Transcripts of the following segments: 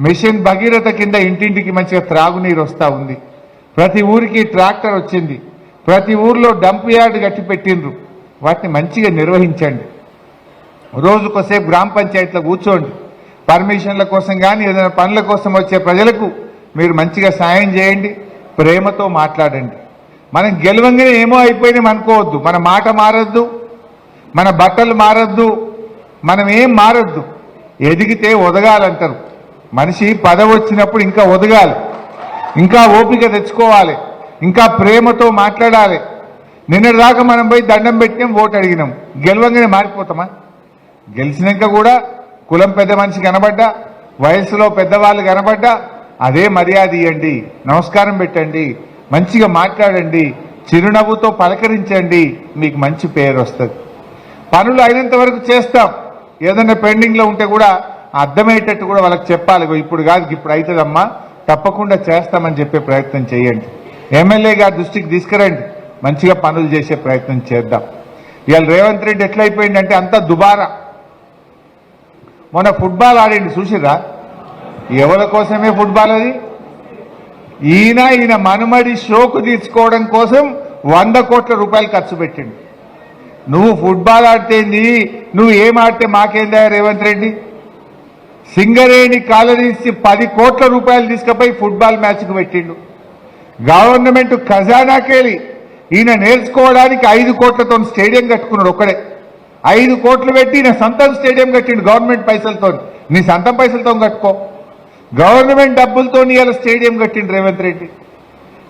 Machine Bhagiratha కింద ఇంటింటికి మంచిగా త్రాగునీరు వస్తూ ఉంది. ప్రతి ఊరికి ట్రాక్టర్ వచ్చింది. ప్రతి ఊర్లో డంప్ యార్డ్ కట్టి పెట్టిండ్రు. వాటిని మంచిగా నిర్వహించండి. రోజుకోసేపు గ్రామ పంచాయతీలో కూర్చోండి. పర్మిషన్ల కోసం కానీ ఏదైనా పనుల కోసం వచ్చే ప్రజలకు మీరు మంచిగా సాయం చేయండి. ప్రేమతో మాట్లాడండి. మనం గెలవంగానే ఏమో అయిపోయినాం అనుకోవద్దు. మన మాట మారద్దు. మన బట్టలు మారద్దు. మనం ఏం మారద్దు. ఎదిగితే ఒదగాలంటారు. మనిషి పదవి వచ్చినప్పుడు ఇంకా ఒదగాలి ఇంకా ఓపిక తెచ్చుకోవాలి ఇంకా ప్రేమతో మాట్లాడాలి. నిన్నటిదాకా మనం పోయి దండం పెట్టినాం ఓటు అడిగినాం. గెలవంగానే మారిపోతామా? గెలిచినాక కూడా కులం పెద్ద మనిషి కనబడ్డా వయసులో పెద్దవాళ్ళు కనబడ్డా అదే మర్యాద ఇవ్వండి నమస్కారం పెట్టండి మంచిగా మాట్లాడండి చిరునవ్వుతో పలకరించండి మీకు మంచి పేరు వస్తుంది. పనులు అయినంత వరకు చేస్తాం. ఏదైనా పెండింగ్లో ఉంటే కూడా అర్థమయ్యేటట్టు కూడా వాళ్ళకి చెప్పాలి. ఇప్పుడు కాదు ఇప్పుడు అవుతుందమ్మా తప్పకుండా చేస్తామని చెప్పే ప్రయత్నం చేయండి. ఎమ్మెల్యే గారి దృష్టికి తీసుకురండి. మంచిగా పనులు చేసే ప్రయత్నం చేద్దాం. ఇవాళ రేవంత్ రెడ్డి ఎట్లయిపోయిందంటే అంతా దుబారా. మొన్న ఫుట్బాల్ ఆడండి చూసిరా ఎవరి కోసమే ఫుట్బాల్ అది? ఈయన ఈయన మనుమడి షోకు తీర్చుకోవడం కోసం వంద కోట్ల రూపాయలు ఖర్చు పెట్టిండు. నువ్వు ఫుట్బాల్ ఆడితేంది నువ్వు ఏం ఆడితే మాకేందా రేవంత్ రెడ్డి? సింగరేణి కాలనీసి పది కోట్ల రూపాయలు తీసుకుపోయి ఫుట్బాల్ మ్యాచ్కు పెట్టిండు. గవర్నమెంట్ ఖజానాకెళ్ళి ఈయన నేర్చుకోవడానికి ఐదు కోట్లతో స్టేడియం కట్టుకున్నాడు ఒక్కడే. ఐదు కోట్లు పెట్టి ఈయన సొంతం స్టేడియం కట్టిండు గవర్నమెంట్ పైసలతో. నీ సొంతం పైసలతో కట్టుకో. గవర్నమెంట్ డబ్బులతో ఇవాళ స్టేడియం కట్టిండు రేవంత్ రెడ్డి.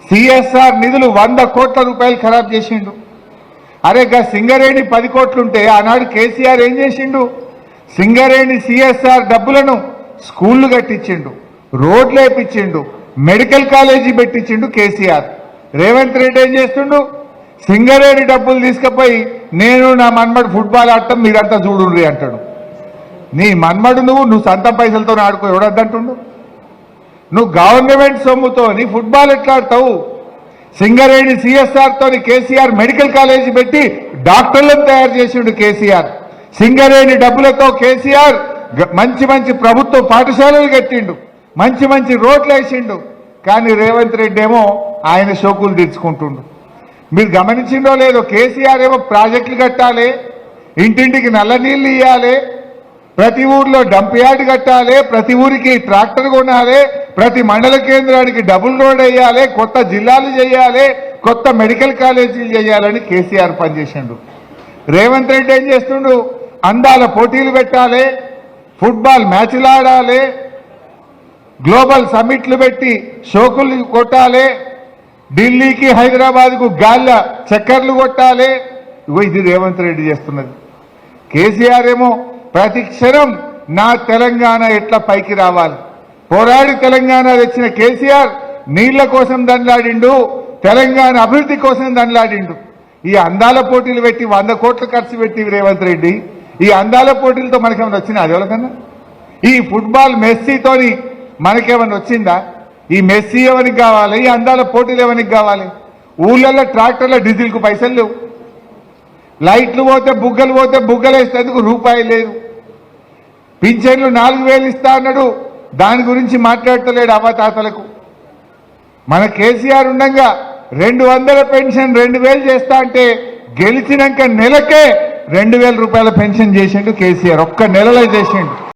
సిఎస్ఆర్ నిధులు వంద కోట్ల రూపాయలు ఖరాబ్ చేసిండు. అరే గా సింగరేణి పది కోట్లుంటే ఆనాడు కేసీఆర్ ఏం చేసిండు? సింగరేణి సిఎస్ఆర్ డబ్బులను స్కూళ్ళు కట్టించిండు రోడ్లు వేపించిండు మెడికల్ కాలేజీ పెట్టించిండు కేసీఆర్. రేవంత్ రెడ్డి ఏం చేస్తుండు? సింగరేణి డబ్బులు తీసుకుపోయి నేను నా మన్మడు ఫుట్బాల్ ఆడటం మీరంతా చూడుండ్రి అంటాడు. నీ మన్మడు నువ్వు నువ్వు సొంత పైసలతో ఆడుకో ఎవడద్దంటుండు నువ్వు గవర్నమెంట్ సొమ్ముతో నీ ఫుట్బాల్ ఎట్లా ఆడతావు? సింగరేణి సిఎస్ఆర్తో కేసీఆర్ మెడికల్ కాలేజీ పెట్టి డాక్టర్లను తయారు చేసిండు కేసీఆర్. సింగరేణి డబ్బులతో కేసీఆర్ మంచి మంచి ప్రభుత్వ పాఠశాలలు కట్టిండు. మంచి మంచి రోడ్లు వేసిండు. కానీ రేవంత్ రెడ్డి ఏమో ఆయన షోకులు తెచ్చుకుంటుండు మీరు గమనించిండో లేదో కేసీఆర్ ఏమో ప్రాజెక్టులు కట్టాలి ఇంటింటికి నల్ల నీళ్ళు ఇవ్వాలి ప్రతి ఊర్లో డంప్ యార్డ్ కట్టాలి ప్రతి ఊరికి ట్రాక్టర్ కొనాలి ప్రతి మండల కేంద్రానికి డబుల్ రోడ్ వేయాలి కొత్త జిల్లాలు చేయాలి కొత్త మెడికల్ కాలేజీలు చేయాలని కేసీఆర్ పనిచేసిండు. రేవంత్ రెడ్డి ఏం చేస్తుండు? అందాల పోటీలు పెట్టాలి ఫుట్బాల్ మ్యాచ్లు ఆడాలి గ్లోబల్ సమ్మిట్లు పెట్టి షోకులు కొట్టాలి ఢిల్లీకి హైదరాబాద్కు గాల్ల చక్కర్లు కొట్టాలి. ఇగో ఇది రేవంత్ రెడ్డి చేస్తున్నది. కేసీఆర్ ఏమో ప్రతి క్షణం నా తెలంగాణ ఎట్లా పైకి రావాలి? పోరాడి తెలంగాణ తెచ్చిన కేసీఆర్ నీళ్ళ కోసం దండలాడిండు తెలంగాణ అభివృద్ధి కోసం దండలాడిండు. ఈ అందాల పోటీలు పెట్టి వంద కోట్లు ఖర్చు పెట్టి రేవంత్ రెడ్డి. ఈ అందాల పోటీలతో మనకేమైనా వచ్చిందా? అది ఎవరికన్నా? ఈ ఫుట్బాల్ మెస్సీతోని మనకేమైనా వచ్చిందా? ఈ మెస్సీ ఎవరికి కావాలి? ఈ అందాల పోటీలు ఎవరికి కావాలి? ఊళ్ళల్లో ట్రాక్టర్ల డీజిల్కు పైసలు లేవు. లైట్లు పోతే బుగ్గలు పోతే బుగ్గలు వేసేందుకు రూపాయి లేదు. పింఛన్లు నాలుగు వేలు ఇస్తా అన్నాడు. దాని గురించి మాట్లాడతలేడు అవతాతలకు మన కేసీఆర్ ఉండగా రెండు వందల పెన్షన్ రెండు వేలు చేస్తా అంటే గెలిచినాక నెలకే రెండు వేల రూపాయల పెన్షన్ చేసిండు కేసీఆర్. ఒక్క నెలలో చేసిండు.